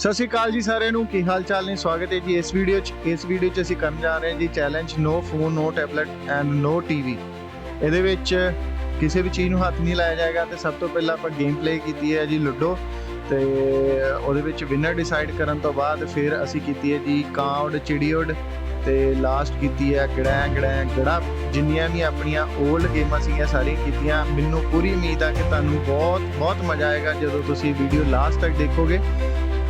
ਸਤਿ ਸ਼੍ਰੀ ਅਕਾਲ ਜੀ ਸਾਰਿਆਂ ਨੂੰ, ਕੀ ਹਾਲ ਚਾਲ ਨੇ? ਸਵਾਗਤ ਹੈ ਜੀ ਇਸ ਵੀਡੀਓ 'ਚ। ਇਸ ਵੀਡੀਓ 'ਚ ਅਸੀਂ ਕਰਨ ਜਾ ਰਹੇ ਹਾਂ ਜੀ challenge no phone no tablet and no TV ਇਹਦੇ ਵਿੱਚ ਕਿਸੇ ਵੀ ਚੀਜ਼ ਨੂੰ ਹੱਥ ਨਹੀਂ ਲਾਇਆ ਜਾਏਗਾ ਤੇ ਸਭ ਤੋਂ ਪਹਿਲਾਂ ਆਪਾਂ ਗੇਮ ਪਲੇ ਕੀਤੀ ਹੈ ਜੀ ਲੁੱਡੋ ਤੇ ਉਹਦੇ ਵਿੱਚ ਵਿਨਰ ਡਿਸਾਈਡ ਕਰਨ ਤੋਂ ਬਾਅਦ ਫਿਰ ਅਸੀਂ ਕੀਤੀ ਹੈ ਜੀ ਕਾਂਡ ਚਿੜੀਓਡ ਤੇ ਲਾਸਟ ਕੀਤੀ ਹੈ ਗੜੈਂ ਗੜੈਂ ਗੜਾ। ਜਿੰਨੀਆਂ ਵੀ ਆਪਣੀਆਂ 올ਡ ਗੇਮਾਂ ਸੀਗੀਆਂ, ਸਾਰੀਆਂ ਕੀਤੀਆਂ। ਮੈਨੂੰ ਪੂਰੀ ਉਮੀਦ ਆ ਕਿ ਤੁਹਾਨੂੰ ਬਹੁਤ ਬਹੁਤ ਮਜ਼ਾ ਆਏਗਾ ਜਦੋਂ ਤੁਸੀਂ ਵੀਡੀਓ ਲਾਸਟ ਤੱਕ ਦੇਖੋਗੇ।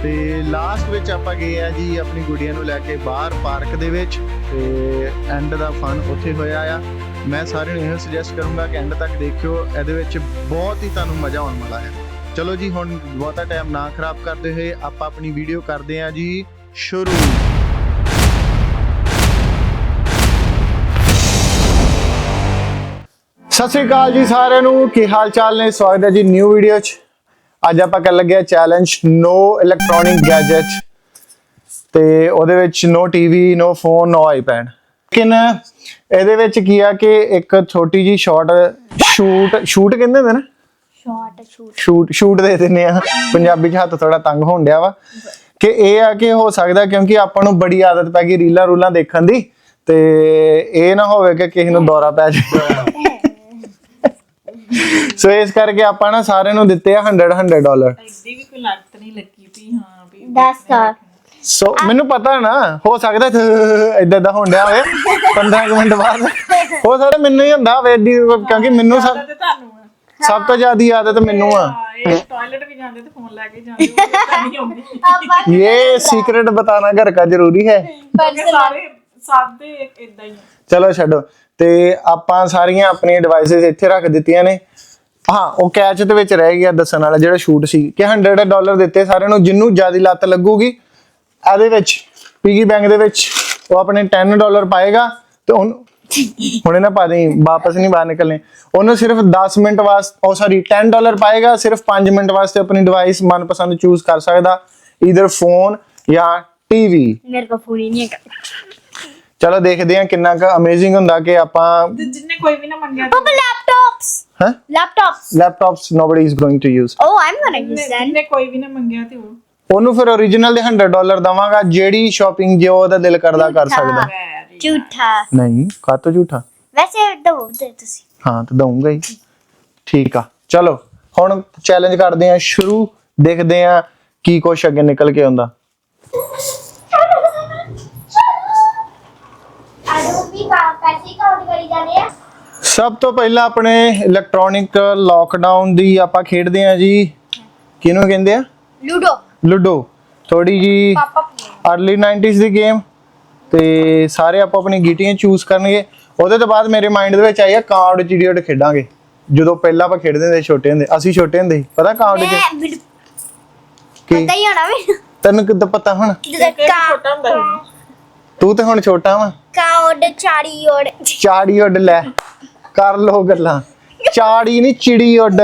ਤੇ ਲਾਸਟ ਵਿੱਚ ਆਪਾਂ ਗਏ ਆ ਜੀ ਆਪਣੀ ਗੁੜੀਆਂ ਨੂੰ ਲੈ ਕੇ ਬਾਹਰ ਪਾਰਕ ਦੇ ਵਿੱਚ ਤੇ ਐਂਡ ਦਾ ਫਨ ਉੱਥੇ ਹੋਇਆ ਆ। ਮੈਂ ਸਾਰਿਆਂ ਨੂੰ ਇਹ ਸੁਜੈਸਟ ਕਰੂੰਗਾ ਕਿ ਐਂਡ ਤੱਕ ਦੇਖਿਓ, ਇਹਦੇ ਵਿੱਚ ਬਹੁਤ ਹੀ ਤੁਹਾਨੂੰ ਮਜ਼ਾ ਆਉਣ ਵਾਲਾ ਹੈ। ਚਲੋ ਜੀ, ਹੁਣ ਬਹੁਤਾ ਟਾਈਮ ਨਾ ਖਰਾਬ ਕਰਦੇ ਹੋਏ ਆਪਾਂ ਆਪਣੀ ਵੀਡੀਓ ਕਰਦੇ ਆ ਜੀ, ਸ਼ੁਰੂ। ਸਤਿ ਸ਼੍ਰੀ ਅਕਾਲ ਜੀ ਸਾਰਿਆਂ ਨੂੰ, ਕੀ ਹਾਲ ਚਾਲ ਨੇ? ਸਵਾਗਤ ਹੈ ਜੀ ਨਿਊ ਵੀਡੀਓ 'ਚ। ਅੱਜ ਆਪਾਂ ਕਰਨ ਲੱਗੇ ਆ ਚੈਲੰਜ ਨੋ ਇਲੈਕਟ੍ਰੋਨਿਕ ਗੈਜਟ ਤੇ ਉਹਦੇ ਵਿੱਚ no TV no phone no iPad ਲੇਕਿਨ ਇਹਦੇ ਵਿੱਚ ਕੀ ਆ ਕਿ ਇੱਕ ਛੋਟੀ ਜੀ ਸ਼ਾਰਟ ਸ਼ੂਟ ਸ਼ੂਟ ਕਹਿੰਦੇ ਹੁੰਦੇ ਨਾ? ਸ਼ਾਰਟ ਸ਼ੂਟ ਸ਼ੂਟ ਸ਼ੂਟ ਦੇ ਦਿੰਨੇ ਆ। ਪੰਜਾਬੀ ਚ ਹੱਥ ਥੋੜਾ ਤੰਗ ਹੋਣ ਡਿਆ ਵਾ। ਕਿ ਇਹ ਆ ਕਿ ਹੋ ਸਕਦਾ ਕਿਉਂਕਿ ਆਪਾਂ ਨੂੰ ਬੜੀ ਆਦਤ ਪੈ ਗਈ ਰੀਲਾਂ ਰੂਲਾਂ ਦੇਖਣ ਦੀ। ਤੇ ਇਹ ਨਾ ਹੋਵੇ ਕਿ ਕਿਸੇ ਨੂੰ ਦੌਰਾ ਪੈ ਜਾਵੇ। ਸੋ ਇਸ ਕਰਕੇ ਆਪਾਂ ਨਾ ਸਾਰਿਆਂ ਨੂੰ ਦਿੱਤੇ ਆ 100 100 ਡਾਲਰ ਐਡੀ ਵੀ ਕੋਈ ਲੱਗਤ ਨਹੀਂ ਲੱਗੀ ਵੀ ਹਾਂ ਵੀ 10 ਸਾਲ ਸੋ ਮੈਨੂੰ ਪਤਾ ਨਾ ਹੋ ਸਕਦਾ ਇਦਾਂ ਦਾ ਹੋਣ ਡਿਆ ਹੋਵੇ 15 ਕੁ ਮਿੰਟ ਬਾਅਦ। ਹੋ ਸਕਦਾ ਮੈਨੂੰ ਹੀ ਹੁੰਦਾ ਹੋਵੇ ਏਡੀ ਕਿਉਂਕਿ ਮੈਨੂੰ ਸਭ ਸਭ ਤੋਂ ਜ਼ਿਆਦਾ ਆਦਤ ਮੈਨੂੰ ਆ। ਟਾਇਲਟ ਵੀ ਜਾਂਦੇ ਤੇ ਫੋਨ ਲੈ ਕੇ ਜਾਂਦੇ ਉਹ ਤਾਂ ਨਹੀਂ ਆਉਂਦੀ ਇਹ ਸੀਕ੍ਰੇਟ ਬਤਾਨਾ ਘਰ ਕਾ ਜ਼ਰੂਰੀ ਹੈ। ਕਿਉਂਕਿ ਸਾਰੇ ਸਾਦੇ ਇਦਾਂ ਹੀ। ਚਲੋ ਛੱਡੋ। ਤੇ ਆਪਾਂ ਸਾਰੀਆਂ ਆਪਣੀਆਂ ਡਿਵਾਈਸਸ ਇੱਥੇ ਰੱਖ ਦਿੱਤੀਆਂ ਨੇ। ਹਾਂ, ਉਹ ਕੈਚ ਦੇ ਵਿੱਚ ਰਹਿ ਗਿਆ ਦੱਸਣ ਵਾਲਾ ਜਿਹੜਾ ਸ਼ੂਟ ਸੀ ਕਿ 100 ਡਾਲਰ ਦਿੱਤੇ ਸਾਰਿਆਂ ਨੂੰ, ਜਿੰਨੂੰ ਜ਼ਿਆਦਾ ਲੱਤ ਲੱਗੂਗੀ, ਇਹਦੇ ਵਿੱਚ ਪੀਗੀ ਬੈਂਕ ਦੇ ਵਿੱਚ, ਉਹ ਆਪਣੇ 10 ਡਾਲਰ ਪਾਏਗਾ ਤੇ ਉਹਨੂੰ ਹੁਣੇ ਨਾ ਪਾ ਦੇਈ, ਵਾਪਸ ਨਹੀਂ ਬਾਹਰ ਨਿਕਲਨੇ ਉਹਨੂੰ ਸਿਰਫ 10 ਮਿੰਟ ਵਾਸਤੇ, ਉਹ ਸੌਰੀ 10 ਡਾਲਰ ਪਾਏਗਾ, ਸਿਰਫ 5 ਮਿੰਟ ਵਾਸਤੇ ਆਪਣੀ ਡਿਵਾਈਸ ਮਨਪਸੰਦ ਚੂਜ਼ ਕਰ ਸਕਦਾ ਈਦਰ ਫੋਨ ਜਾਂ ਟੀਵੀ ਮੇਰੇ ਕੋਲ ਫੋਨ ਹੀ ਨਹੀਂ ਹੈਗਾ। ਚਲੋ ਦੇਖਦੇ ਹਾਂ ਕਿੰਨਾ ਕੁ ਅਮੇਜ਼ਿੰਗ ਹੁੰਦਾ ਕਿ ਆਪਾਂ ਜਿੰਨੇ ਕੋਈ ਵੀ ਨਾ ਮੰਗਿਆ ਪਾਪਾ ਲੈਪਟਾਪਸ ਹਾਂ laptops laptops! Nobody is going to use. Oh am gonna use ਜਿੰਨੇ- ਦੈਨ ਜਿੰਨੇ ਕੋਈ ਵੀ ਨਾ ਮੰਗਿਆ ਤੇ ਉਹ। ਉਹਨੂੰ ਫਿਰ origignal ਦੇ 100 ਡਾਲਰ ਦਵਾਂਗਾ ਜਿਹੜੀ ਸ਼ਾਪਿੰਗ ਜੋ ਉਹਦਾ ਦਿਲ ਕਰਦਾ ਕਰ ਸਕਦਾ। ਝੂਠਾ ਨਹੀਂ ਕਾਤੋਂ ਝੂਠਾ? ਵੈਸੇ ਦੋ ਦੇ ਤੁਸੀਂ। ਹਾਂ ਤਾਂ ਦਊਂਗਾ ਹੀ। ਠੀਕ ਆ। ਚਲੋ ਹੁਣ ਚੈਲੰਜ ਕਰਦੇ ਆ ਸ਼ੁਰੂ ਦੇਖਦੇ ਆ ਕੀ ਕੁਛ ਅੱਗੇ ਨਿਕਲ ਕੇ ਆਉਂਦਾ ਆਡੋ ਵੀ ਪੈਸੇ ਕਾਊਂਟ ਕਰੀ ਜਾਂਦੇ ਆ? ਸਭ ਤੋਂ ਪਹਿਲਾਂ ਆਪਣੇ ਇਲੈਕਟ੍ਰੋਨਿਕ ਲੋਕਡਾਊਨ ਦੀ ਆਪਾਂ ਖੇਡਦੇ ਆ ਜੀ। ਕਿਹਨੂੰ ਕਹਿੰਦੇ ਆ? ਲੂਡੋ। ਲੁੱਡੋ। ਥੋੜੀ ਜੀ ਅਰਲੀ 90s ਦੀ ਗੇਮ ਤੇ ਸਾਰੇ ਆਪੋ ਆਪਣੀ ਗੀਟੀਆਂ ਚੂਜ਼ ਕਰਨਗੇ। ਉਹਦੇ ਤੋਂ ਬਾਅਦ ਮੇਰੇ ਮਾਈਂਡ ਦੇ ਵਿੱਚ ਆਈ ਆ ਕਾਰਡ ਚਿੜੀਓਟ ਖੇਡਾਂਗੇ। ਜਦੋਂ ਪਹਿਲਾਂ ਆਪਾਂ ਖੇਡਦੇ ਹੁੰਦੇ ਛੋਟੇ ਹੁੰਦੇ। ਅਸੀਂ ਛੋਟੇ ਹੁੰਦੇ ਸੀ ਪਤਾ ਕਾਰਡ ਚ ਮੈਨੂੰ ਪਤਾ ਹੀ ਹੋਣਾ ਵੀ ਤੈਨੂੰ ਕਿੱਦਾਂ ਪਤਾ ਹੁਣ? ਜਦੋਂ ਛੋਟਾ ਹੁੰਦਾ ਸੀ? ਤੂੰ ਤੇ ਹੁਣ ਛੋਟਾ ਵਾ। ਕਾਊਂਟ ਚਾੜੀ ਓੜ ਚਾੜੀ ਉੱਡ ਲੈ ਕਰ ਲੋ ਗੱਲਾਂ। ਚਾੜੀ ਨਹੀਂ ਚਿੜੀ ਉੱਡ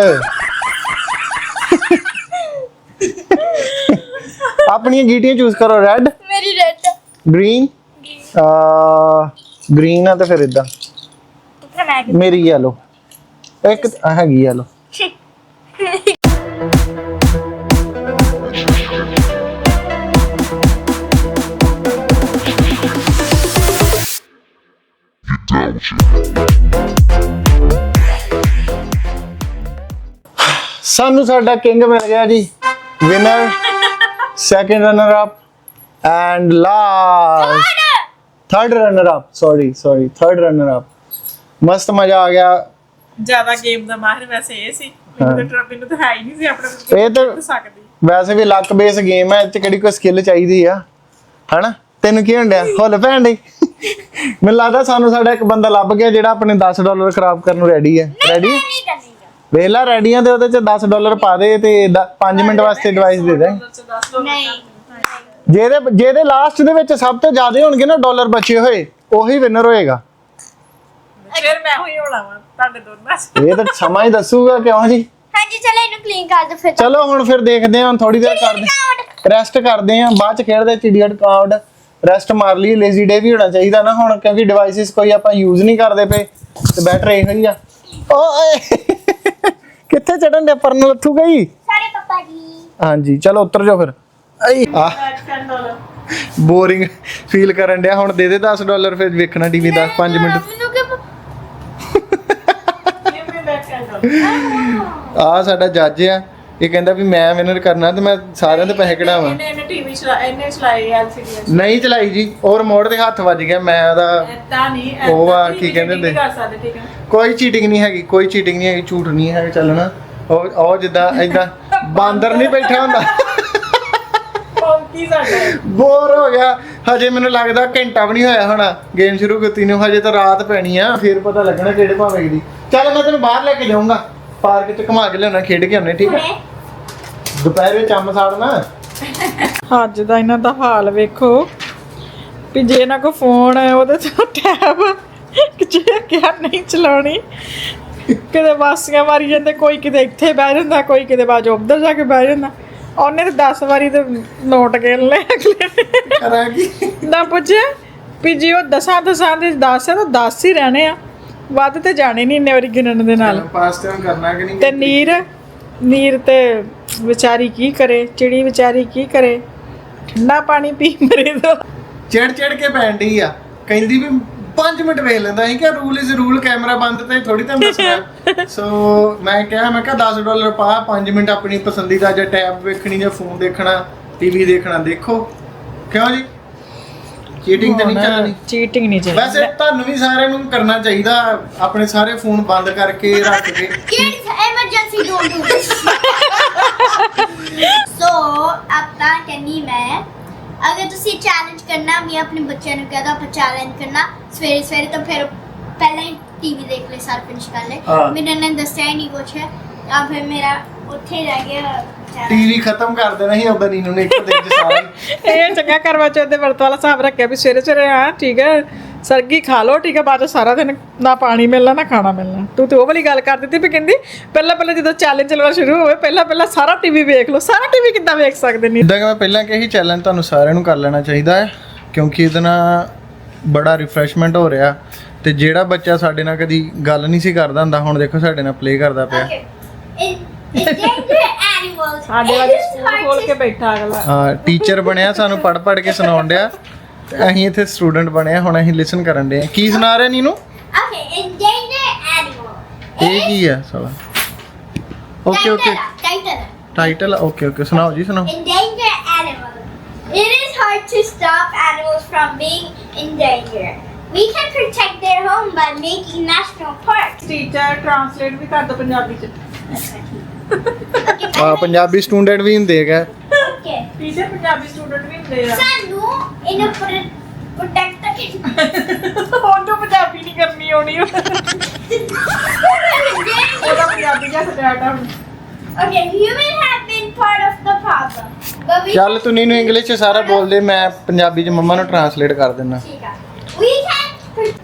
ਆਪਣੀਆਂ ਗੀਟੀਆਂ ਚੂਜ਼ ਕਰੋ ਰੈੱਡ ਮੇਰੀ ਰੈਡ ਗ੍ਰੀਨ ਗ੍ਰੀਨ ਆ ਤੇ ਫਿਰ ਇਦਾਂ ਮੈਂ ਮੇਰੀ yellow ਇੱਕ ਹੈਗੀ yellow ਸਾਨੂੰ ਸਾਡਾ ਕਿੰਗ ਮਿਲ ਗਿਆ ਜੀ। Winner second runner up and last third runner up sorry sorry third runner up ਮਸਤ ਮਜ਼ਾ ਆ ਗਿਆ। ਜ਼ਿਆਦਾ ਗੇਮ ਦਾ ਮਾਹਿਰ ਵੈਸੇ ਇਹ ਸੀ। ਮੈਨੂੰ ਤਾਂ ਟਰੱਪ ਨੂੰ ਤਾਂ ਹੈ ਹੀ ਨਹੀਂ ਸੀ ਆਪਣੇ ਇਹ ਤਾਂ ਸਕਦੀ। ਵੈਸੇ ਵੀ ਲੱਕ ਬੇਸ ਗੇਮ ਹੈ 'ਚ ਕਿਹੜੀ ਕੋਈ ਸਕਿੱਲ ਚਾਹੀਦੀ ਆ। ਹਨਾ? ਤੈਨੂੰ ਕੀ ਹੁੰਦਿਆ ਹੁੱਲ ਭੈਣ ਦੀ। ਮੈਨੂੰ ਲੱਗਦਾ ਸਾਨੂੰ ਸਾਡਾ ਇੱਕ ਬੰਦਾ ਲੱਭ ਗਿਆ ਜਿਹੜਾ ਆਪਣੇ 10 ਡਾਲਰ ਖਰਾਬ ਕਰਨ ਨੂੰ ਰੈਡੀ ਹੈ। ਰੈਡੀ ਵੇਲਾ ਰੈਡੀ ਆ ਤੇ ਉਹਦੇ 'ਚ 10 ਡਾਲਰ ਪਾ ਦੇ ਤੇ 5 ਮਿੰਟ ਵਾਸਤੇ ਡਿਵਾਈਸ ਦੇ ਦੇ। ਨਹੀਂ ਜਿਹਦੇ ਜਿਹਦੇ ਲਾਸਟ ਦੇ ਵਿੱਚ ਸਭ ਤੋਂ ਜ਼ਿਆਦਾ ਹੋਣਗੇ ਨਾ ਡਾਲਰ ਬਚੇ ਹੋਏ ਉਹੀ ਵਿਨਰ ਹੋਏਗਾ। ਫਿਰ ਮੈਂ ਹੋਈ ਹੋਣਾ ਤੁਹਾਡੇ ਦੋਨਾਂ ਇਹ ਤਾਂ ਸਮਾਂ ਹੀ ਦੱਸੂਗਾ ਕਿਉਂ ਜੀ। ਹਾਂਜੀ ਚਲੋ ਇਹਨੂੰ ਕਲੀਨ ਕਰ ਦੋ ਫਿਰ ਚਲੋ ਹੁਣ ਫਿਰ ਦੇਖਦੇ ਹਾਂ ਥੋੜੀ ਦੇਰ ਕਰਦੇ ਰੈਸਟ ਕਰਦੇ ਹਾਂ ਬਾਅਦ ਚ ਖੇਡਦੇ ਚਿੜੀਅਟ ਕਾਰਡ ਰੈਸਟ ਮਾਰ ਲਈ ਲੇਜ਼ੀ ਡੇ ਵੀ ਹੋਣਾ ਚਾਹੀਦਾ ਨਾ ਹੁਣ ਕਿਉਂਕਿ ਡਿਵਾਈਸਿਸ ਕੋਈ ਆਪਾਂ ਯੂਜ਼ ਨਹੀਂ ਕਰਦੇ ਪਏ ਤੇ ਬੈਟਰ ਇਹੋ ਹੀ ਆ। ਓਏ ਕਿੱਥੇ ਚੜਨ ਦੇ ਪਰਨ ਲੱਥੂ ਗਈ? ਸਾਰੇ ਪਾਪਾ ਜੀ। ਹਾਂਜੀ ਚਲੋ ਉਤਰ ਜਾਓ ਫਿਰ। ਆਈ। ਆ ਬੋਰਿੰਗ ਫੀਲ ਕਰਨ ਡਿਆ ਹੁਣ ਦੇ ਦੇ 10 ਡਾਲਰ ਫਿਰ ਵੇਖਣਾ ਟੀਵੀ 10 5 ਮਿੰਟ। ਮੈਨੂੰ ਕਿ ਆ ਸਾਡਾ ਜੱਜ ਆ। ਇਹ ਕਹਿੰਦਾ ਵੀ ਮੈਂ ਵਿਨਰ ਕਰਨਾ ਤੇ ਮੈਂ ਸਾਰਿਆਂ ਦੇ ਪੈਸੇ ਕਢਾਵਾਂ। ਇਹਨੇ ਇਹਨੇ ਟੀਵੀ ਚਲਾ ਇਹਨੇ ਚਲਾਈ ਐਲਸੀਡੀ ਨਹੀਂ ਚਲਾਈ ਜੀ ਔਰ ਮੋੜ ਦੇ ਹੱਥ ਵੱਜ ਗਿਆ ਮੈਂ ਉਹਦਾ ਐਤਾ ਨਹੀਂ ਉਹ ਆ, ਕੀ ਕਹਿੰਦੇ ਹੁੰਦੇ? ਕੋਈ ਚੀਟਿੰਗ ਨਹੀਂ ਹੈਗੀ ਕੋਈ ਚੀਟਿੰਗ ਨਹੀਂ ਹੈਗੀ ਝੂਠ ਨਹੀਂ ਹੈ ਚੱਲਣਾ। ਉਹ ਉਹ ਜਿੱਦਾਂ ਐਦਾਂ ਬਾਂਦਰ ਨਹੀਂ ਬੈਠਾ ਹੁੰਦਾ। ਪੰਕੀ ਸਾਡਾ? ਹੈ। ਬੋਰ ਹੋ ਗਿਆ। ਹਜੇ ਮੈਨੂੰ ਲੱਗਦਾ ਘੰਟਾ ਵੀ ਨਹੀਂ ਹੋਇਆ ਹੋਣਾ। ਗੇਮ ਸ਼ੁਰੂ ਕੀਤੀ ਨੂੰ ਹਜੇ ਤਾਂ ਰਾਤ ਪੈਣੀ ਆ ਫਿਰ ਪਤਾ ਲੱਗਣਾ ਕਿਹੜੇ ਭਾਵੇਂ ਦੀ। ਚੱਲ ਮੈਂ ਤੈਨੂੰ ਬਾਹਰ ਲੈ ਕੇ ਜਾਊਂਗਾ। ਪਾਰਕ 'ਚ ਘੁਮਾ ਕੇ ਲਿਆਉਣਾ ਖੇਡ ਕੇ ਆਉਣੇ ਠੀਕ ਹੈ ਦੁਪਹਿਰੇ ਚੰਮ ਸਾੜਨਾ। ਅੱਜ ਦਾ ਇਹਨਾਂ ਦਾ ਹਾਲ ਵੇਖੋ। ਵੀ ਜੇ ਇਹਨਾਂ ਕੋ ਫੋਨ ਹੈ ਉਹਦੇ ਤੋਂ ਟੈਬ ਜੇ ਕਿਹਾ ਨਹੀਂ ਚਲਾਉਣੀ। ਕਿਤੇ ਵਾਸੀਆਂ ਮਾਰੀ ਜਾਂਦੇ ਕੋਈ ਕਿਤੇ ਇੱਥੇ ਬਹਿ ਜਾਂਦਾ ਕੋਈ ਕਿਤੇ ਬਾਜੋ ਉੱਧਰ ਜਾ ਕੇ ਬਹਿ ਜਾਂਦਾ। ਉਹਨੇ ਤੇ 10 ਵਾਰੀ ਤੇ ਨੋਟ ਗਿਣ ਲਏ ਅਗਲੇ ਕਰਾਂਗੀ ਨਾ ਪੁੱਛਿਆ ਵੀ ਜੇ ਉਹ ਦਸਾਂ ਦਸਾਂ ਦੇ 10 ਹੈ ਤਾਂ 10 ਹੀ ਰਹਿਣੇ ਆ। ਵੱਧ ਤੇ ਜਾਣੇ ਨਹੀਂ ਇੰਨੇ ਵਾਰੀ ਗਿਣਨ ਦੇ ਨਾਲ। ਪਾਸ ਤੇ ਕਰਨਾ ਕਿ ਨਹੀਂ ਤੇ ਨੀਰ ਨੀਰ ਤੇ ਵਿਚਾਰੀ ਕੀ ਕਰੇ ਚਿੜੀ ਵਿਚਾਰੀ ਕੀ ਕਰੇ? ਠੰਡਾ ਪਾਣੀ ਪੀ ਮਰੇ ਦੋ ਚੜ ਚੜ ਕੇ ਡਈ ਆ। ਕਹਿੰਦੀ ਵੀ 5 ਮਿੰਟ ਵੇਖ ਲੈਂਦਾ ਸੀ ਕਿ ਰੂਲ ਇਜ਼ ਰੂਲ ਕੈਮਰਾ ਬੰਦ ਤੇ ਥੋੜੀ ਤਾਂ ਦੱਸਣਾ। ਸੋ ਮੈਂ ਕਿਹਾ ਮੈਂ ਕਿਹਾ 10 ਡਾਲਰ ਪਾ 5 ਮਿੰਟ ਆਪਣੀ ਪਸੰਦੀਦਾ ਜਾਂ ਟੈਬ ਵੇਖਣੀ ਜਾਂ ਫੋਨ ਦੇਖਣਾ ਟੀਵੀ ਦੇਖਣਾ ਦੇਖੋ। ਕਿਉਂ ਜੀ? ਚੀਟਿੰਗ ਤਾਂ ਨਹੀਂ ਚੱਲਣੀ। ਚੀਟਿੰਗ ਨਹੀਂ ਚੱਲਣੀ। ਵੈਸੇ ਤੁਹਾਨੂੰ ਵੀ ਸਾਰਿਆਂ ਨੂੰ ਕਰਨਾ ਚਾਹੀਦਾ ਆਪਣੇ ਸਾਰੇ ਫੋਨ ਬੰਦ ਕਰਕੇ ਰੱਖ ਕੇ। emergency don't do this. so, ਆਪਣਾ ਕਹਿੰਦੀ ਮੈਂ ਅਗਰ ਤੁਸੀਂ ਚੈਲੰਜ ਕਰਨਾ ਮੈਂ ਆਪਣੇ ਬੱਚਿਆਂ ਨੂੰ ਕਹਦਾ ਆਪਾਂ ਚੈਲੰਜ ਕਰਨਾ ਸਵੇਰੇ ਸਵੇਰੇ ਤਾਂ ਫਿਰ ਪਹਿਲਾਂ ਹੀ ਟੀਵੀ ਦੇਖ ਲੈ ਸਾਰ ਫਿਨਿਸ਼ ਕਰ ਲੈ ਇਹਨਾਂ ਨੇ ਦੱਸਿਆ ਹੀ ਨਹੀਂ ਕੁਛ। ਆ ਫਿਰ ਮੇਰਾ ਉੱਥੇ ਰਹਿ ਗਿਆ। ਟੀਵੀ ਖਤਮ ਕਰ ਦੇਣਾ ਸੀ ਉਦੋਂ ਨੀਨੂ ਨੇ ਇੱਕ ਦਿਨ ਚ ਸਾਰਾ ਹੀ। ਇਹ ਚੰਗਾ ਕਰਵਾ ਚੌਥ ਦੇ ਵਰਤ ਵਾਲਾ ਹਿਸਾਬ ਰੱਖਿਆ ਵੀ ਸਵੇਰੇ ਸਵੇਰੇ ਆ ਠੀਕ ਹੈ ਸਰਗੀ ਖਾ ਲਓ ਠੀਕ ਹੈ ਬਾਅਦ ਚ ਸਾਰਾ ਦਿਨ ਨਾ ਪਾਣੀ ਮਿਲਣਾ ਨਾ ਖਾਣਾ ਮਿਲਣਾ ਤੂੰ ਤੇ ਉਹ ਵਾਲੀ ਗੱਲ ਕਰ ਦਿੱਤੀ ਵੀ ਕਹਿੰਦੀ ਪਹਿਲਾਂ ਪਹਿਲਾਂ ਜਦੋਂ ਚੈਲੰਜ ਚੱਲਣਾ ਸ਼ੁਰੂ ਹੋਵੇ ਪਹਿਲਾਂ ਪਹਿਲਾਂ ਸਾਰਾ ਟੀਵੀ ਵੇਖ ਲਓ ਸਾਰਾ ਟੀਵੀ ਕਿੱਦਾਂ ਵੇਖ ਸਕਦੇ ਨਹੀਂ ਜਿੱਦਾਂ ਕਿ ਮੈਂ ਪਹਿਲਾਂ ਕਿਹਾ ਸੀ ਚੈਲੰਜ ਤੁਹਾਨੂੰ ਸਾਰਿਆਂ ਨੂੰ ਕਰ ਲੈਣਾ ਚਾਹੀਦਾ ਹੈ ਕਿਉਂਕਿ ਇਹਦੇ ਨਾਲ ਬੜਾ ਰਿਫਰੈਸ਼ਮੈਂਟ ਹੋ ਰਿਹਾ ਤੇ ਜਿਹੜਾ ਬੱਚਾ ਸਾਡੇ ਨਾਲ ਕਦੀ ਗੱਲ ਨਹੀਂ ਸੀ ਕਰਦਾ ਹੁੰਦਾ ਹੁਣ ਦੇਖੋ ਸਾਡੇ ਨਾਲ ਪਲੇ ਕਰਦਾ ਪਿਆ Okay. In, endangered animals. ਸਾਡੇ ਵਾਲੇ ਸਕੂਲ ਖੋਲ ਕੇ ਬੈਠਾ ਅਗਲਾ ਹਾਂ ਟੀਚਰ ਬਣਿਆ ਸਾਨੂੰ ਪੜ ਪੜ ਕੇ ਸੁਣਾਉਣ ਡਿਆ ਤੇ ਅਸੀਂ ਇੱਥੇ ਸਟੂਡੈਂਟ ਬਣਿਆ ਹੁਣ ਅਸੀਂ ਲਿਸਨ ਕਰਨ ਡਿਆ ਕੀ ਸੁਣਾ ਰਿਹਾ ਨੀਨੂ Okay, endangered animal. ਇਹ ਕੀ ਹੈ ਸਾਲਾ okay okay Title, title. Title okay okay ਸੁਣਾਓ ਜੀ ਸੁਣਾਓ Endangered animal. It is hard to stop animals from being endangered. We can protect their home by making national parks. Teacher translate ਵੀ ਕਰ ਦੋ ਪੰਜਾਬੀ ਚ ਆ ਪੰਜਾਬੀ ਸਟੂਡੈਂਟ ਵੀ ਹੁੰਦੇ ਹੈਗਾ। Okay. ਟੀਚਰ ਪੰਜਾਬੀ ਸਟੂਡੈਂਟ ਵੀ ਹੁੰਦੇ ਆ। ਸਾਨੂੰ ਇਹਨੂੰ ਪ੍ਰੋ- protect the ਉਹਨੂੰ ਪੰਜਾਬੀ ਨਹੀਂ ਕਰਨੀ ਆਉਣੀ। ਉਹਦਾ ਪੰਜਾਬੀ ਜਿਹਾ ਸਟਾਰਟ ਆ Okay, humans have been part of the problem. But we ਚੱਲ ਤੂੰ ਨੀਨੂ ਇੰਗਲਿਸ਼ ਚ ਸਾਰਾ ਬੋਲ ਦੇ ਮੈਂ ਪੰਜਾਬੀ ਚ ਮੰਮਾ ਨੂੰ ਟਰਾਂਸਲੇਟ ਕਰ ਦਿੰਦਾ ਠੀਕ ਆ।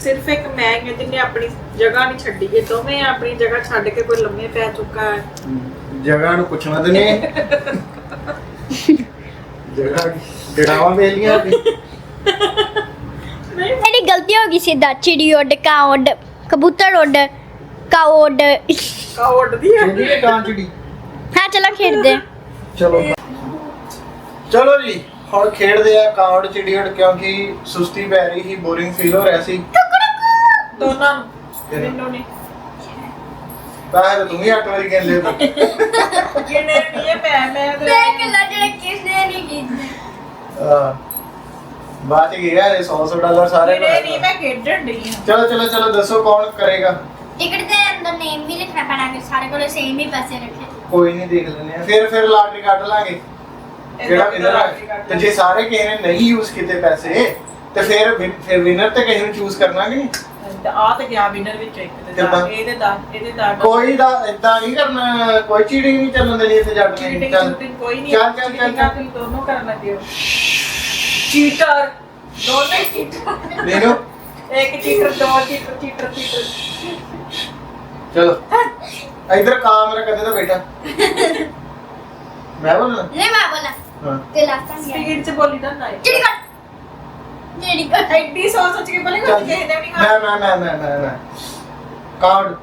ਸਿਰਫ ਇੱਕ ਮੈਂ ਹੀ ਹਾਂ ਜਿਹਨੇ ਆਪਣੀ ਜਗ੍ਹਾ ਨਹੀਂ ਛੱਡੀ ਇਹ ਦੋਵੇਂ ਆਪਣੀ ਜਗ੍ਹਾ ਛੱਡ ਕੇ ਕੋਈ ਲੰਮੇ ਪੈ ਚੁੱਕਾ ਹੈ। ਜਗ੍ਹਾ ਨੂੰ ਪੁੱਛਣਾ ਤੇ ਨਹੀਂ। ਜਗ੍ਹਾ ਜਗਾਵਾਂ ਵੇਲੀਆਂ ਮੇਰੀ ਗਲਤੀ ਹੋ ਗਈ ਸੀ ਦਾ ਚਿੜੀ ਉੱਡ ਕਾਂ ਉੱਡ ਕਬੂਤਰ ਉੱਡ ਕਾਓ ਉੱਡ। ਕਾ ਉੱਡਦੀ ਹੈ ਕਹਿੰਦੀ ਕਿ ਕਾਂ ਚਿੜੀ? ਹਾਂ ਚਲੋ। ਚਲੋ। ਚਲੋ ਜੀ ਹੁਣ ਖੇਡਦੇ ਆ ਕਾਂਡ ਚਿੜੀੜ ਕਿਉਂਕਿ ਸੁਸਤੀ ਪੈ ਰਹੀ ਸੀ ਬੋਰਿੰਗ ਫੀਲ ਹੋ ਰਿਹਾ ਸੀ। ਦੋਨਾਂ ਨੂੰ। ਮੈਨੂੰ ਨਹੀਂ ਤਾਂ ਤੂੰ ਵੀ ਅੱਠ ਵਾਰੀ ਕਹਿ ਲੈ ਤੂੰ। ਜਿਹਨੇ ਨਹੀਂ ਇਹ ਮੈਂ ਮੈਂ ਤੇ ਮੈਂ ਕਿਹਾ ਜਿਹੜੇ ਕਿਸਨੇ ਨਹੀਂ ਕੀਤੇ। ਹਾਂ। ਬਾਤ ਇਹ ਹੈ 100 100 ਡਾਲਰ ਸਾਰੇ ਜਿਹਨੇ ਨਹੀਂ ਮੈਂ ਖੇਡਣ ਡਈ ਹਾਂ। ਚਲੋ ਚਲੋ ਚਲੋ ਦੱਸੋ ਕੌਣ ਕਰੇਗਾ? ਟਿਕਟ ਦੇ ਅੰਦਰ ਨੇਮ ਵੀ ਲਿਖਣਾ ਪੈਣਾ ਕਿ ਸਾਰੇ ਕੋਲ ਸੇਮ ਹੀ ਪੈਸੇ ਰੱਖੇ। ਕੋਈ ਨਹੀਂ ਦੇਖ ਲੈਂਦੇ ਆ ਫਿਰ ਫਿਰ ਲਾਟਰੀ ਕੱਢ ਲਾਂਗੇ। ਕਿਹੜਾ ਵਿਨਰ ਹੈ ਤੇ ਜੇ ਸਾਰੇ ਕਿਸੇ ਨੇ ਨਹੀਂ ਯੂਜ਼ ਕੀਤੇ ਪੈਸੇ ਤੇ ਫਿਰ ਵਿਨ- ਫਿਰ ਵਿਨਰ ਤੇ ਕਿਸੇ ਨੂੰ ਚੂਜ਼ ਕਰਨਾ ਕਿ ਨਹੀਂ? ਆ ਤੇ ਗਿਆ ਵਿਨਰ ਵਿੱਚ ਇੱਕ ਤੇ ਕਿੱਦਾਂ? ਦਾ ਇਹਦੇ ਦਾ ਇਹਦੇ ਦਾ ਕੋਈ ਦਾ ਇਦਾਂ ਨਹੀਂ ਕਰਨਾ ਕੋਈ ਚੀਟਿੰਗ ਨਹੀਂ ਚੱਲਣ ਦੇਣੀ ਇੱਥੇ ਜੱਟ ਨੇ। ਚੀਟਿੰਗ ਚੱਲ। ਚੂਟਿੰਗ ਕੋਈ ਨਹੀਂ। ਚੱਲ ਚੱਲ ਚੱਲ ਚੱਲ। ਤੁਸੀਂ ਦੋਨੋਂ ਕਰਨ ਲੱਗੇ ਹੋ। ਚੀਟਰ ਦੋਨੇ ਚੀਟਰ ਦੇਖੋ। ਇੱਕ ਚੀਟਰ ਦੋ ਚੀਟਰ ਚੀਟਰ ਚੀਟਰ ਚਲੋ। ਇਧਰ ਕਾਮਰਾ ਕਦੇ ਤਾਂ ਬੈਠਾ ਮੈਂ ਬੋਲਣਾ? ਨਹੀਂ ਮੈਂ ਬੋਲਾ। ਹਾਂ। ਤੇ ਲਾਸਟ ਟਾਈਮ ਸਪੀਡ ਚ ਬੋਲੀ ਦਾ ਨਾ ਚਿੜੀ ਕਰ ਮੇਰੀ ਕਰ ਐਡੀ ਸੋਚ ਸੋਚ ਕੇ ਭਲੇ ਕੋਈ ਕਿਸੇ ਨੇ ਵੀ ਨਹੀਂ ਮੈਂ ਮੈਂ ਮੈਂ ਮੈਂ ਮੈਂ ਮੈਂ। ਕਾਰਡ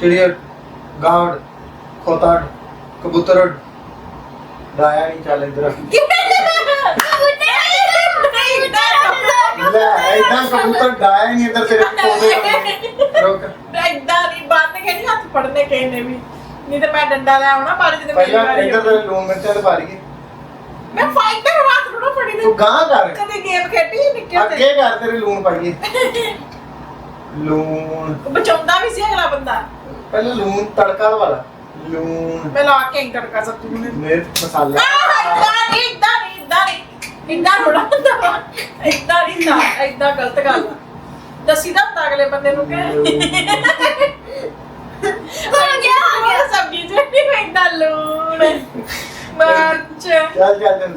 ਚਿੜੀਆ ਗਾਰਡ ਖੋਤਾੜ ਕਬੂਤਰ ਡਾਇਆ ਨਹੀਂ ਚੱਲ ਇਧਰ। ਲੈ ਐਦਾਂ ਕਬੂਤਰ ਡਾਇਆ ਨਹੀਂ ਇਧਰ ਤੇਰੇ ਕੋਲ ਰੋਕ। ਐਦਾਂ ਨਹੀਂ ਬੰਦ ਕੇ ਨਹੀਂ ਹੱਥ ਫੜਨੇ ਕਹਿੰਦੇ ਵੀ। ਨਹੀਂ ਤਾਂ ਮੈਂ ਡੰਡਾ ਲੈ ਆਉਣਾ ਪਰ ਜਦੋਂ ਪਹਿਲਾਂ ਇਧਰ ਤੇ ਲੂਣ ਮਿਰਚਾਂ ਤੇ ਪਾ ਲਈਏ ਮੈਂ ਫਾਈਟਰ ਹਾਂ ਥੋੜਾ ਫੜੀ ਤੂੰ ਗਾਂ ਕਰ। ਕਦੇ ਗੇਮ ਖੇਡੀ ਨਿੱਕੇ ਤੇ ਅੱਗੇ ਕਰ ਤੇਰੇ ਲੂਣ ਪਾਈਏ ਲੂਣ। ਬਚਾਉਂਦਾ ਵੀ ਸੀ ਅਗਲਾ ਬੰਦਾ? ਪਹਿਲਾਂ ਲੂਣ ਤੜਕਾ ਵਾਲਾ। ਲੂਣ। ਮੈਂ ਲਾ ਕੇ ਹੀ ਤੜਕਾ ਸਬਜ਼ੀ ਨੂੰ। ਮਿਰਚ ਮਸਾਲਾ। ਇਦਾਂ ਨਹੀਂ ਇਦਾਂ ਨਹੀਂ ਇਦਾਂ ਨਹੀਂ ਇਦਾਂ ਥੋੜਾ ਹੁੰਦਾ। ਇਦਾਂ ਨਹੀਂ ਨਾ ਇਦਾਂ ਗਲਤ ਗੱਲ। ਦੱਸੀ ਦਾ ਹੁੰਦਾ ਅਗਲੇ ਬੰਦੇ ਨੂੰ ਕਿ ਹੋ ਗਿਆ ਹੋ ਗਿਆ ਸਬਜ਼ੀ ਚ। ਨਹੀਂ ਪੈਂਦਾ ਲੂਣ। ਮਿਰਚ। ਚੱਲ ਚੱਲ ਚੱਲ।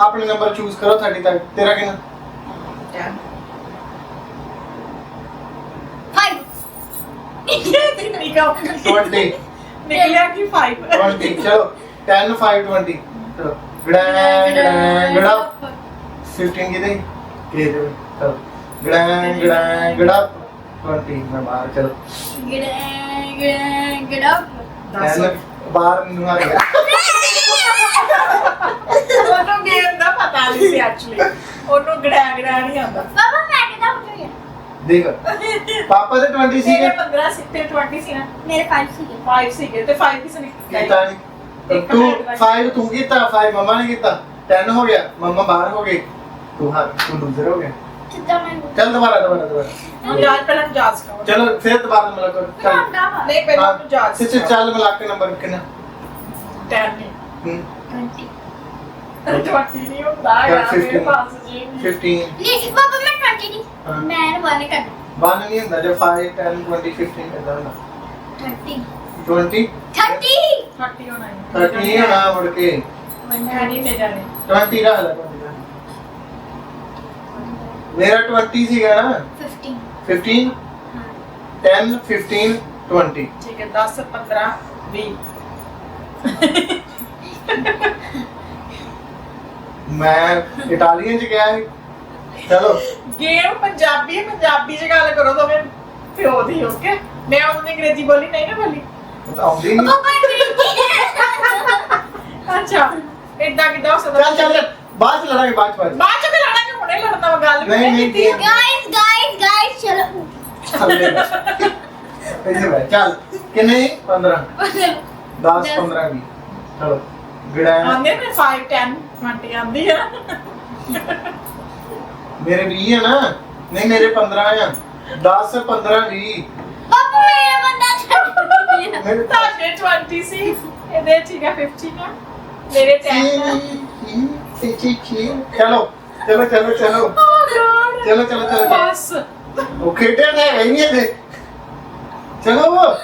ਆਪਣੇ ਨੰਬਰ ਚੂਜ਼ ਕਰੋ 30 ਤੱਕ ਤੇਰਾ ਕਿੰਨਾ ਫਾਈਵ ਨਿਕਾ 20 ਨਿਕਲਿਆ ਕਿ 5 20 ਚਲੋ 10 5 20 ਚਲੋ ਗੜੈਂਗ ਗੜੈਂਗ ਗੜਾ 15 ਕਿਤੇ ਕੇ ਦੇ ਚਲੋ ਗੜੈਂਗ ਗੜੈਂਗ ਗੜਾ 20 ਮੈਂ ਬਾਹਰ ਚਲੋ ਗੜੈਂ ਗੜੈਂ ਗੜਾ 10 ਬਾਹਰ ਨੂੰ ਆ ਗਿਆ ਉਹਨੂੰ ਗੇਮ ਦਾ ਪਤਾ ਨਹੀਂ ਸੀ ਐਕਚੁਅਲੀ ਉਹਨੂੰ ਗੜਾ ਗੜਾ ਨਹੀਂ ਆਉਂਦਾ। ਪਾਪਾ ਮੈਂ ਕਿਦਾਂ ਹੋ ਗਿਆ ਦੇਖ ਪਾਪਾ ਦੇ 20 ਸੀਗੇ। ਸੀਗੇ 15 ਸੀ ਤੇ 20 ਸੀ ਨਾ। ਮੇਰੇ ਫਾਈਵ ਸੀਗੇ। 5 ਸੀਗੇ ਤੇ 5 ਕਿਸ ਨੇ ਕੀਤਾ ਨਹੀਂ। ਤੂੰ 5 ਤੂੰ ਕੀਤਾ 5 ਮਮਾ ਨੇ ਕੀਤਾ। 10 ਹੋ ਗਿਆ ਮਮਾ ਬਾਹਰ ਹੋ ਗਏ। ਤੂੰ ਹਾਂ ਤੂੰ ਲੂਜ਼ਰ ਹੋ ਗਿਆ। ਕਿੱਦਾਂ ਮੈਂ ਚੱਲ ਦੁਬਾਰਾ ਦੁਬਾਰਾ ਦੁਬਾਰਾ। ਹੁਣ ਯਾਦ ਪਹਿਲਾਂ ਜਾਜ ਕਰੋ। ਚਲੋ ਫਿਰ ਦੁਬਾਰਾ ਮਿਲਾ ਕਰ। ਚੱਲ ਨਹੀਂ ਪਹਿਲਾਂ ਤੂੰ ਜਾਜ ਸਿੱਧੇ ਚੱਲ ਮਿਲਾ ਕੇ ਨੰਬਰ ਕਿੰਨਾ? 10 ਨਹੀਂ ਹੂੰ। 20 20 ਨਹੀਂ ਹੁੰਦਾ ਚੱਲ ਯਾਰ ਮੇਰੇ 15 ਪਾਸ ਜੀ 15 ਨਹੀਂ ਪਾਪਾ ਮੈਂ 20 ਨਹੀਂ ਹਾਂ। ਮੈਂ ਵਾਲੇ ਕਰ ਵਨ ਨਹੀਂ ਹੁੰਦਾ ਜੇ 5 10 20 15 ਇਦਾਂ ਹੁੰਦਾ 30 20 30 30 ਹੋਣਾ ਹੈ 30 ਨਹੀਂ ਹੋਣਾ ਮੁੜ ਕੇ ਮੈਂ ਨਹੀਂ ਲੈ ਜਾਣੇ 20 ਰੱਖ ਲੈ 20 ਰੱਖ। ਮੇਰਾ 20 ਸੀਗਾ ਨਾ 15 15 ਹਾਂ 10 15 20 ਠੀਕ ਹੈ 10 15 20 ਮੈਂ ਇਟਾਲੀਅਨ ਚ ਗਿਆ ਸੀ ਚਲੋ ਗੇਮ ਪੰਜਾਬੀ ਹੈ, ਪੰਜਾਬੀ ਚ ਗੱਲ ਕਰੋ ਤਾਂ ਫਿਰ ਪਿਓ ਦੀ ਓਕੇ ਮੈਂ ਉਹਨੇ ਅੰਗਰੇਜ਼ੀ ਬੋਲੀ ਨਹੀਂ ਨਾ ਬੋਲੀ ਉਹ ਤਾਂ ਆਉਂਦੀ ਨਹੀਂ ਪਾਪਾ ਅੰਗਰੇਜ਼ੀ ਅੱਛਾ ਇਦਾਂ ਕਿਦਾਂ ਹੋ ਸਕਦਾ ਚੱਲ ਚੱਲ ਚੱਲ, ਬਾਅਦ ਚ ਲੜਾਂਗੇ ਬਾਅਦ ਚ ਬਾਅਦ ਚ। ਬਾਅਦ ਚ ਵੀ ਲੜਾਂਗੇ ਹੁਣੇ ਲੜਨਾ ਵਾ ਗੱਲ ਵੀ ਨਹੀਂ, ਨਹੀਂ, ਕੀਤੀ ਗਾਇਸ ਗਾਇਸ ਗਾਇਸ ਚਲੋ ਚੱਲ ਲੈ ਇੱਥੇ ਬੈਠ ਚੱਲ ਕਿੰਨੇ 15 10 15 20 ਚਲੋ ਗੜਾ ਆਂਦੇ ਨੇ 5 10 20 ਆਂਦੀ ਆ। ਮੇਰੇ 20 ਹੈ ਨਾ? ਨਹੀਂ ਮੇਰੇ 15 ਆ। 10 15 20 ਪਾਪਾ ਮੇਰਾ ਬੰਦਾ ਛੱਡ ਮੇਰੇ ਤੁਹਾਡੇ 20 ਸੀ। ਇਹਦੇ ਠੀਕ ਹੈ 15 ਆ ਮੇਰੇ 10 ਆ। ਚਲੋ ਚਲੋ ਚਲੋ ਚਲੋ। ਓ ਗॉड ਚਲੋ ਚਲੋ ਚਲੋ। ਬਸ। ਉਹ ਖੇਡਿਆ ਤਾਂ ਹੈ ਨਹੀਂ ਇਹਦੇ ਚਲੋ।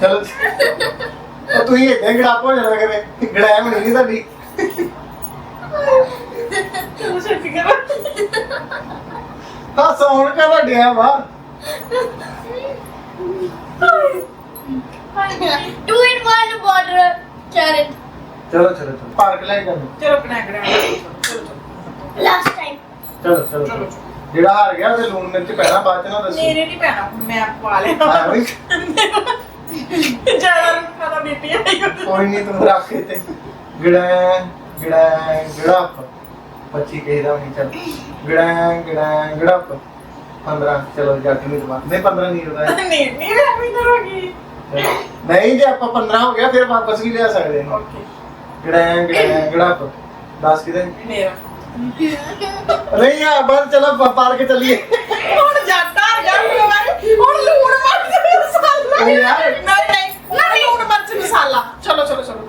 ਚਲੋ। ਉਹ ਤੁਸੀਂ ਇਦਾਂ ਗੜਾਪ ਹੋ ਜਾਣਾ ਕਰੇ ਗੜਾਇਆ ਬਣੀ ਨਹੀਂ ਤੁਹਾਡੀ। ਚਲੋ ਛੇਤੀ ਕਰੋ ਹਾਂ ਸੌਣ ਕਾ ਵੱਡਿਆ ਵਾ two in one water challenge ਚਲੋ ਚਲੋ ਚਲੋ। ਪਾਰਕ ਲੈ ਜਾਂਦੇ ਚਲੋ ਕਨੈਕਟ ਚਲੋ ਚਲੋ। ਲਾਸਟ ਟਾਈਮ ਚਲੋ ਚਲੋ ਚਲੋ। ਜਿਹੜਾ ਹਾਰ ਗਿਆ ਉਹਦੇ ਲੂਣ ਮਿਰਚ ਪੈਣਾ ਬਾਅਦ ਚ ਨਾ ਦੱਸੋ। ਮੇਰੇ ਨਹੀਂ ਪੈਣਾ ਮੈਂ ਪਵਾ ਲਿਆ। ਕੋਈ ਨਹੀਂ ਤੂੰ ਰੱਖ ਕੇ ਤੇ ਗੜਾ ਗੜਾ ਗੜਾਪ। 25 ਕਹੀ ਦਾ ਨਹੀਂ ਚੱਲ। ਗੜਾ ਗੜਾ ਗੜਾਪ। 15 ਚਲੋ ਜੱਟ ਨਹੀਂ ਦਵਾ ਨਹੀਂ 15 ਨਹੀਂ ਹੁੰਦਾ। ਨਹੀਂ ਨਹੀਂ ਮੈਂ ਵੀ ਨਾ ਹੋਗੀ ਨਹੀਂ ਜੇ ਆਪਾਂ 15 ਹੋ ਗਿਆ ਫਿਰ ਵਾਪਸ ਵੀ ਲਿਆ ਸਕਦੇ ਹਾਂ। ਓਕੇ। ਗੜਾ ਗੜਾ ਗੜਾਪ। 10 ਕਿਤੇ। ਮੇਰਾ। ਨਹੀਂ ਆ ਬਸ ਚਲੋ ਪ- ਪਾਰਕ ਚੱਲੀਏ। ਹੁਣ ਜਾਂਦਾ ਯਾਰ ਹੁਣ ਲੂਣ ਮਸਾਲਾ ਨਹੀਂ। ਨਹੀਂ ਨਹੀਂ। ਨਹੀਂ। ਲੂਣ ਮਰਚ ਮਸਾਲਾ। ਚਲੋ ਚਲੋ ਚਲੋ।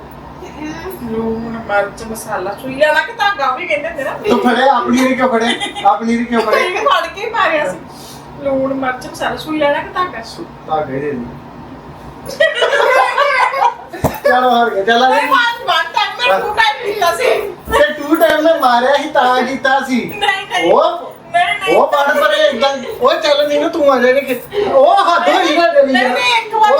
ਲੂਣ ਮਰਚ ਮਸਾਲਾ। ਸੂਈ ਲੈਣਾ ਕਿ ਧਾਗਾ ਵੀ ਕਹਿੰਦੇ ਹੁੰਦੇ ਨਾ। ਤੂੰ ਫੜੇ ਆਪਣੀ ਰੀ ਕਿਉਂ ਫੜੇ? ਆਪਣੀ ਰੀ ਕਿਉਂ ਫੜੇ? ਠੀਕ ਫੜ ਕੇ ਹੀ ਮਾਰਿਆ ਸੀ। ਲੂਣ ਮਰਚ ਮਸਾਲਾ ਸੂਈ ਲੈਣਾ ਕਿ ਧਾਗਾ? ਧਾਗੇ ਦੇ ਚਲੋ ਹਾਰ ਗਿਆ ਚੱਲ ਜੀ। ਵਨ ਟਾਈਮ ਮੈਂ ਟੂ ਟਾਈਮ ਕੀਤਾ ਸੀ। ਤੇ ਟੂ ਟਾਈਮ ਮੈਂ ਮਾਰਿਆ ਸੀ ਤਾਂ ਕੀਤਾ ਸੀ। ਨਹੀਂ ਨਹੀਂ। ਉਹ ਉਹ ਪੜ ਪਰੇ ਇਦਾਂ ਉਹ ਚੱਲ ਨਹੀਂ ਨਾ ਤੂੰ ਆ ਜਾ ਕਿ ਉਹ ਹੱਥ ਹੋਈ ਨਾ ਜਲੀ ਨਹੀਂ, ਨਹੀਂ, ਇੱਕ ਵਾਰੀ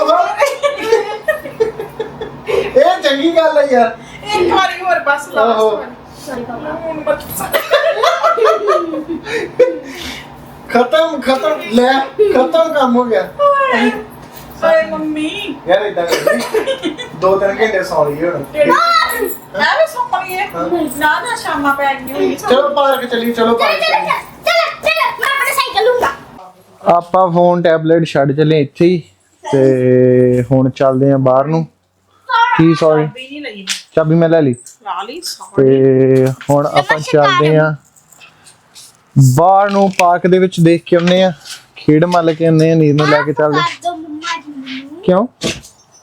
ਇਹ ਚੰਗੀ ਗੱਲ ਹੈ ਯਾਰ। ਇੱਕ ਵਾਰੀ ਹੋਰ ਬਸ ਆਹੋ। ਲਾਸਟ ਸੌਰੀ ਪਾਪਾ ਹੁਣ ਬੱਚਾ ਖਤਮ ਖਤਮ। ਲੈ ਖਤਮ ਕੰਮ ਹੋ ਗਿਆ। ਓਏ ਮੰਮੀ। ਯਾਰ ਇਦਾਂ ਦੋ ਤਿੰਨ ਘੰਟੇ ਸੌਂ ਲਈਏ ਹੁਣ। ਮੈਂ ਵੀ ਸੌਣੀ ਹੈ। ਨਾ ਨਾ ਸ਼ਾਮਾਂ ਪੈ ਗਈਆਂ ਹੋਈ ਚਲੋ ਪਾਰਕ ਚੱਲੀ ਚਲੋ ਪਾਰਕ ਚਲ ਚੱਲੀ ਚਲ ਚਲ ਮੈਂ ਆਪਣਾ ਸਾਈਕਲ ਲੂੰਗਾ ਆਪਾਂ ਫੋਨ ਟੈਬਲੇਟ ਛੱਡ ਚੱਲੇ ਇੱਥੇ ਹੀ ਤੇ ਹੁਣ ਚੱਲਦੇ ਆਂ ਬਾਹਰ ਨੂੰ। ਕੀ ਸੌਰੀ ਚਾਬੀ ਮੈਂ ਲੈ ਲਈ। ਲਾ ਲਈ ਸੌ ਤੇ ਹੁਣ ਆਪਾਂ ਚੱਲਦੇ ਆਂ। ਬਾਹਰ ਨੂੰ ਪਾਰਕ ਦੇ ਵਿੱਚ ਦੇਖ ਕੇ ਆਉਂਦੇ ਆ ਖੇਡ ਮੱਲ ਕੇ ਆਉਂਦੇ ਆ ਨੀਰ ਨੂੰ ਲੈ ਕੇ ਚੱਲਦੇ ਕਿਉਂ?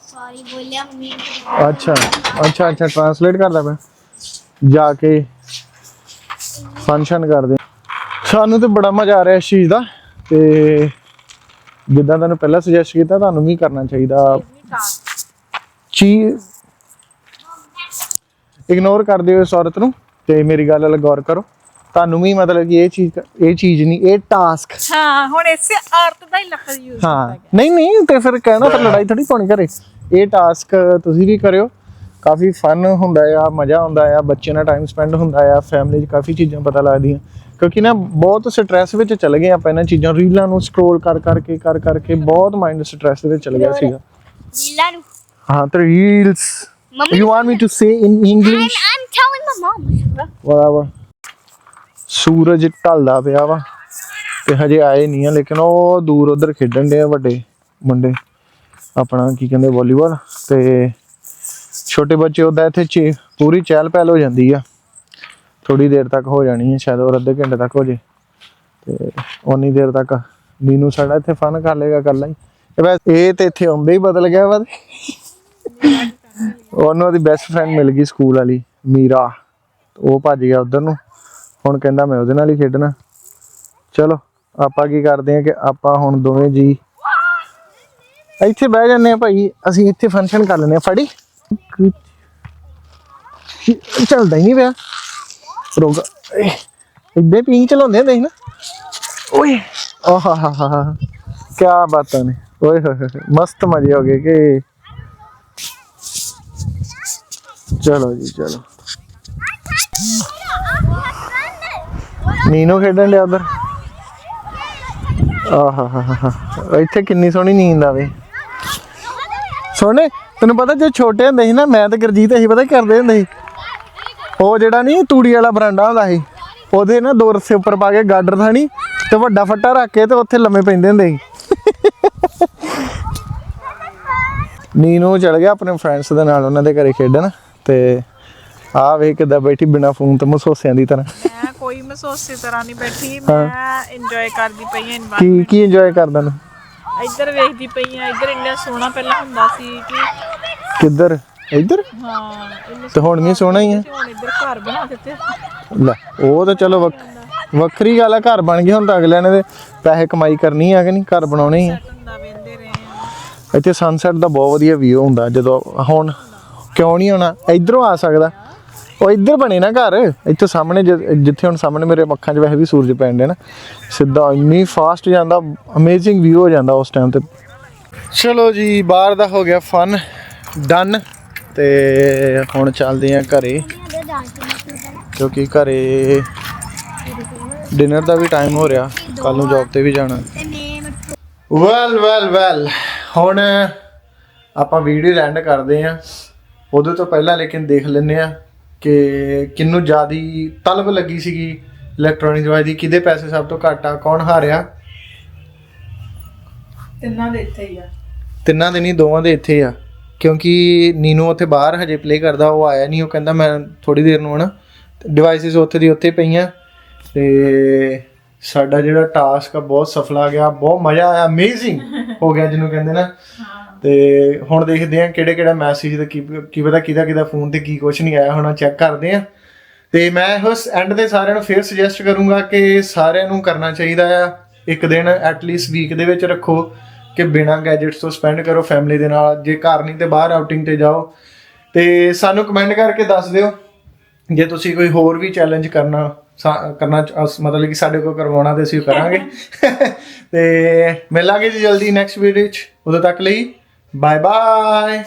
ਸੌਰੀ ਬੋਲਿਆ ਮੰਮੀ ਨੂੰ। ਅੱਛਾ ਅੱਛਾ ਅੱਛਾ ਟਰਾਂਸਲੇਟ ਕਰਦਾ ਮੈਂ ਜਾ ਕੇ ਫੰਕਸ਼ਨ ਕਰਦੇ। ਸਾਨੂੰ ਤੇ ਬੜਾ ਮਜ਼ਾ ਆ ਰਿਹਾ ਇਸ ਚੀਜ਼ ਦਾ। ਤੇ ਜਿੱਦਾਂ ਤੁਹਾਨੂੰ ਪਹਿਲਾਂ ਸੁਜੈਸਟ ਕੀਤਾ ਤੁਹਾਨੂੰ ਵੀ ਕਰਨਾ ਚਾਹੀਦਾ? ਚੀਜ਼ ਇਗਨੋਰ ਕਰਦੇ ਹੋ ਇਸ ਔਰਤ ਨੂੰ ਤੇ ਮੇਰੀ ਗੱਲ ਵੱਲ ਗੌਰ ਕਰੋ। ਤੁਹਾਨੂੰ ਵੀ ਮਤਲਬ ਕਿ ਇਹ ਚੀਜ਼ ਇਹ ਚੀਜ਼ ਨਹੀਂ ਇਹ ਟਾਸਕ ਹਾਂ ਹੁਣ ਇਸੇ ਔਰਤ ਦਾ ਹੀ ਲਫ਼ਜ਼ ਯੂਜ਼ ਹਾਂ ਨਹੀਂ ਨਹੀਂ ਤੇ ਫਿਰ ਕਹਿਣਾ ਫਿਰ ਲੜਾਈ ਥੋੜੀ ਪਾਉਣੀ ਘਰੇ। ਇਹ ਟਾਸਕ ਤੁਸੀਂ ਵੀ ਕਰਿਓ। ਕਾਫੀ ਫਨ ਹੁੰਦਾ ਆ ਮਜ਼ਾ ਆਉਂਦਾ ਆ ਬੱਚੇ ਨਾਲ ਟਾਈਮ ਸਪੈਂਡ ਹੁੰਦਾ ਆ ਫੈਮਿਲੀ 'ਚ ਕਾਫੀ ਚੀਜ਼ਾਂ ਪਤਾ ਲੱਗਦੀਆਂ। ਕਿਉਂਕਿ ਨਾ ਬਹੁਤ ਸਟ੍ਰੈਸ ਵਿੱਚ ਚਲ ਗਏ ਆਪਾਂ ਇਹਨਾਂ ਚੀਜ਼ਾਂ ਰੀਲਾਂ ਨੂੰ ਸਕਰੋਲ ਕਰ ਕਰਕੇ ਕਰ ਕਰਕੇ ਬਹੁਤ ਮਾਈਂਡ ਸਟ੍ਰੈਸ ਦੇ ਵਿੱਚ ਚਲ ਗਿਆ ਸੀਗਾ। ਲੀਲਾ ਨੂੰ? ਹਾਂ ਤੇ reels mummy you want me to say in English I'm telling my mom. ਵਾਹ ਸੂਰਜ ਢਲਦਾ ਪਿਆ ਵਾ ਤੇ ਹਜੇ ਆਏ ਨਹੀਂ ਆ ਲੇਕਿਨ ਉਹ ਦੂਰ ਉਧਰ ਖੇਡਣ ਦੇ ਆ ਵੱਡੇ ਮੁੰਡੇ। ਆਪਣਾ ਕੀ ਕਹਿੰਦੇ ਵਾਲੀਬਾਲ ਤੇ ਛੋਟੇ ਬੱਚੇ ਉਹਦਾ ਇੱਥੇ ਪੂਰੀ ਚਹਿਲ ਪਹਿਲ ਹੋ ਜਾਂਦੀ ਆ। ਥੋੜੀ ਦੇਰ ਤੱਕ ਹੋ ਜਾਣੀ ਹੈ, ਸ਼ਾਇਦ ਹੋਰ ਅੱਧੇ ਘੰਟੇ ਤੱਕ ਹੋ ਜੇ। ਤੇ ਉਨੀ ਦੇਰ ਤੱਕ ਨੀਨੂ ਸਾਡਾ ਇੱਥੇ ਫਨ ਕਰ ਲੇਗਾ ਕੱਲਾ ਹੀ। ਤੇ ਬਸ ਇਹ ਤੇ ਇੱਥੇ ਆਉਂਦੇ ਹੀ ਬਦਲ ਗਿਆ ਵਾ ਉਹਨੂੰ ਉਹਦੀ ਬੈਸਟ ਫਰੈਂਡ ਮਿਲ ਗਈ ਸਕੂਲ ਵਾਲੀ, ਮੀਰਾ। ਉਹ ਭੱਜ ਗਿਆ ਉਧਰ ਨੂੰ। ਹੁਣ ਕਹਿੰਦਾ ਮੈਂ ਉਹਦੇ ਨਾਲ ਹੀ ਖੇਡਣਾ। ਚਲੋ, ਆਪਾਂ ਕੀ ਕਰਦੇ ਆ ਕਿ ਆਪਾਂ ਹੁਣ ਦੋਵੇਂ ਜੀ ਇੱਥੇ ਬਹਿ ਜਾਂਦੇ ਆ ਭਾਈ। ਅਸੀਂ ਇੱਥੇ ਫੰਕਸ਼ਨ ਕਰ ਲੈਂਦੇ ਆ ਫੜੀ। ਚੱਲਦਾ ਹੀ ਨਹੀਂ ਪਿਆ। ਰੋਗਾ ਇੱਦਾਂ ਪੀਂ ਚਲਾਉਂਦੇ ਹੁੰਦੇ ਸੀ ਨਾ। ਓਏ। ਆਹਾ ਹਾ ਹਾ ਹਾ ਕੀ ਬਾਤਾਂ ਨੇ। ਓਏ ਹੋਏ ਹੋਏ ਹੋਏ, ਮਸਤ ਮਜ਼ੇ ਹੋ ਗਏ ਕਿ। ਚਲੋ ਜੀ ਚਲੋ। ਨੀਨੋ ਖੇਡਣ ਡਿਆ ਉਧਰ। ਆਹਾ ਹਾ ਹਾ ਹਾ ਇੱਥੇ ਕਿੰਨੀ ਸੋਹਣੀ ਨੀਂਦ ਆਵੇ। ਸੋਹਣੇ ਤੈਨੂੰ ਪਤਾ ਜੇ ਛੋਟੇ ਹੁੰਦੇ ਸੀ ਨਾ ਮੈਂ ਤੇ ਗੁਰਜੀਤ ਅਸੀਂ ਪਤਾ ਕੀ ਕਰਦੇ ਹੁੰਦੇ ਸੀ? ਉਹ ਜਿਹੜਾ ਨਹੀਂ ਤੂੜੀ ਵਾਲਾ ਬਰਾਂਡਾ ਹੁੰਦਾ ਸੀ ਉਹਦੇ ਨਾ ਦੋ ਰੱਸੇ ਉੱਪਰ ਪਾ ਕੇ ਗਾਡਰ ਥਾਣੀ ਤੇ ਵੱਡਾ ਫੱਟਾ ਰੱਖ ਕੇ ਤੇ ਉੱਥੇ ਲੰਮੇ ਪੈਂਦੇ ਹੁੰਦੇ ਸੀ। ਨੀਨੋ ਚਲ ਗਿਆ ਆਪਣੇ ਫਰੈਂਡਸ ਦੇ ਨਾਲ ਉਹਨਾਂ ਦੇ ਘਰੇ ਖੇਡਣ ਤੇ ਆ ਵੇਖ ਕਿੱਦਾਂ ਬੈਠੀ ਬਿਨਾ ਫੋਨ ਤੇ ਮਸੋਸਿਆਂ ਦੀ ਤਰ੍ਹਾਂ। ਮੈਂ ਕੋਈ ਮਹਿਸੂਸੀ ਤਰ੍ਹਾਂ ਨਹੀਂ ਬੈਠੀ ਮੈਂ ਇੰਜੋਏ ਕਰਦੀ ਪਈ ਹਾਂ ਕੀ environment। ਕੀ ਇੰਜੋਏ ਕਰਦਾ ਨੂੰ ਇੱਧਰ ਵੇਖਦੀ ਪਈ ਹਾਂ ਇੱਧਰ ਇੰਨਾ ਸੋਹਣਾ ਪਹਿਲਾਂ ਹੁੰਦਾ ਸੀ ਕਿ ਕਿੱਧਰ? ਇੱਧਰ? ਹਾਂ ਇੰਨਾ ਤੇ ਹੁਣ ਵੀ ਸੋਹਣਾ ਹੀ ਆ। ਹੁਣ ਇੱਧਰ ਘਰ ਬਣਾ ਦਿੱਤੇ ਲੈ, ਉਹ ਤਾਂ ਚਲੋ ਵੱਖ- ਵੱਖਰੀ ਗੱਲ ਆ, ਘਰ ਬਣ ਗਿਆ ਹੁਣ ਤਾਂ ਅਗਲਿਆਂ ਨੇ ਤੇ ਪੈਸੇ ਕਮਾਈ ਕਰਨੀ ਆ ਕਿ ਨਹੀਂ, ਘਰ ਬਣਾਉਣੇ ਹੀ ਆ। ਹੁੰਦਾ ਵੇਂਦੇ ਰਹੇ ਹਾਂ ਇੱਥੇ ਸਨਸੈਟ ਦਾ ਬਹੁਤ ਵਧੀਆ ਵਿਊ ਹੁੰਦਾ ਜਦੋਂ ਹੁਣ ਕਿਉਂ ਨਹੀਂ ਹੋਣਾ ਇਧਰੋਂ ਆ ਸਕਦਾ। ਉਹ ਇੱਧਰ ਬਣੇ ਨਾ ਘਰ। ਇੱਥੇ ਸਾਹਮਣੇ ਜਿ- ਜਿੱਥੇ ਹੁਣ ਸਾਹਮਣੇ ਮੇਰੇ ਅੱਖਾਂ 'ਚ ਵੈਸੇ ਵੀ ਸੂਰਜ ਪੈਣ ਦੇ ਨਾ। ਸਿੱਧਾ ਇੰਨੀ ਫਾਸਟ ਜਾਂਦਾ ਅਮੇਜ਼ਿੰਗ ਵਿਊ ਹੋ ਜਾਂਦਾ ਉਸ ਟਾਈਮ ਤੇ। ਚਲੋ ਜੀ, ਬਾਹਰ ਦਾ ਹੋ ਗਿਆ ਫਨ ਡਨ ਤੇ ਹੁਣ ਚੱਲਦੇ ਆ ਘਰੇ। ਕਿਉਂਕਿ ਘਰੇ ਡਿਨਰ ਦਾ ਵੀ ਟਾਈਮ ਹੋ ਰਿਹਾ। ਕੱਲ ਨੂੰ ਜੌਬ ਤੇ ਵੀ ਜਾਣਾ। ਵੈਲ ਵੈਲ ਵੈਲ ਹੁਣ ਆਪਾਂ ਵੀਡੀਓ ਰੈਂਡ ਕਰਦੇ ਆਂ ਉਹਦੇ ਤੋਂ ਪਹਿਲਾਂ ਲੇਕਿਨ ਦੇਖ ਲੈਂਦੇ ਆ ਕਿ ਕਿੰਨੂੰ ਜ਼ਿਆਦੀ ਤਲਬ ਲੱਗੀ ਸੀਗੀ ਇਲੈਕਟ੍ਰੋਨਿਕ ਡਿਵਾਈਸ ਦੀ ਕਿਹਦੇ ਪੈਸੇ ਸਭ ਤੋਂ ਘੱਟ ਆ ਕੌਣ ਹਾਰਿਆ? ਤਿੰਨਾਂ ਦੇ ਇੱਥੇ ਹੀ ਆ। ਤਿੰਨਾਂ ਦੇ ਨਹੀਂ ਦੋਵਾਂ ਦੇ ਇੱਥੇ ਆ। ਕਿਉਂਕਿ ਨੀਨੂ ਉੱਥੇ ਬਾਹਰ ਹਜੇ ਪਲੇ ਕਰਦਾ ਉਹ ਆਇਆ ਨਹੀਂ ਉਹ ਕਹਿੰਦਾ ਮੈਂ ਥੋੜੀ ਦੇਰ ਨੂੰ ਆਣਾ ਡਿਵਾਈਸਿਸ ਉੱਥੇ ਦੀ ਉੱਥੇ ਪਈਆਂ। ਤੇ ਸਾਡਾ ਜਿਹੜਾ ਟਾਸਕ ਆ ਬਹੁਤ ਸਫਲ ਆ ਗਿਆ ਬਹੁਤ ਮਜ਼ਾ ਆਇਆ ਅਮੇਜ਼ਿੰਗ ਹੋ ਗਿਆ ਜਿਹਨੂੰ ਕਹਿੰਦੇ ਨਾ। ਤੇ ਹੁਣ ਦੇਖਦੇ ਆ ਕਿਹੜੇ ਕਿਹੜਾ ਮੈਸੇਜ ਤੇ ਕੀ ਕੀ ਪਤਾ ਕਿਹਦਾ ਕਿਹਦਾ ਫੋਨ ਤੇ ਕੀ ਕੁਝ ਨਹੀਂ ਆਇਆ ਹੋਣਾ ਚੈੱਕ ਕਰਦੇ ਆ ਤੇ ਮੈਂ ਉਸ ਐਂਡ ਤੇ ਸਾਰਿਆਂ ਨੂੰ ਫੇਰ ਸੁਜੈਸਟ ਕਰੂੰਗਾ ਕਿ ਸਾਰਿਆਂ ਨੂੰ ਕਰਨਾ ਚਾਹੀਦਾ ਆ। ਇੱਕ ਦਿਨ ਐਟ ਲੀਸਟ ਵੀਕ ਦੇ ਵਿੱਚ ਰੱਖੋ। ਕਿ ਬਿਨਾਂ ਗੈਜਟਸ ਤੋਂ ਸਪੈਂਡ ਕਰੋ ਫੈਮਿਲੀ ਦੇ ਨਾਲ ਜੇ ਘਰ ਨਹੀਂ ਤੇ ਬਾਹਰ ਆਊਟਿੰਗ ਤੇ ਜਾਓ। ਤੇ ਸਾਨੂੰ ਕਮੈਂਟ ਕਰਕੇ ਦੱਸ ਦਿਓ ਜੇ ਤੁਸੀਂ ਕੋਈ ਹੋਰ ਵੀ ਚੈਲੰਜ ਕਰਨਾ ਕਰਨਾ ਮਤਲਬ ਕਿ ਸਾਡੇ ਕੋਲ ਕਰਵਾਉਣਾ ਤੇ ਅਸੀਂ ਕਰਾਂਗੇ। ਤੇ ਮਿਲਾਂਗੇ ਜੀ ਜਲਦੀ ਨੈਕਸਟ ਵੀਡੀਓ ਵਿੱਚ ਉਦੋਂ ਤੱਕ ਲਈ ਬਾਏ ਬਾਏ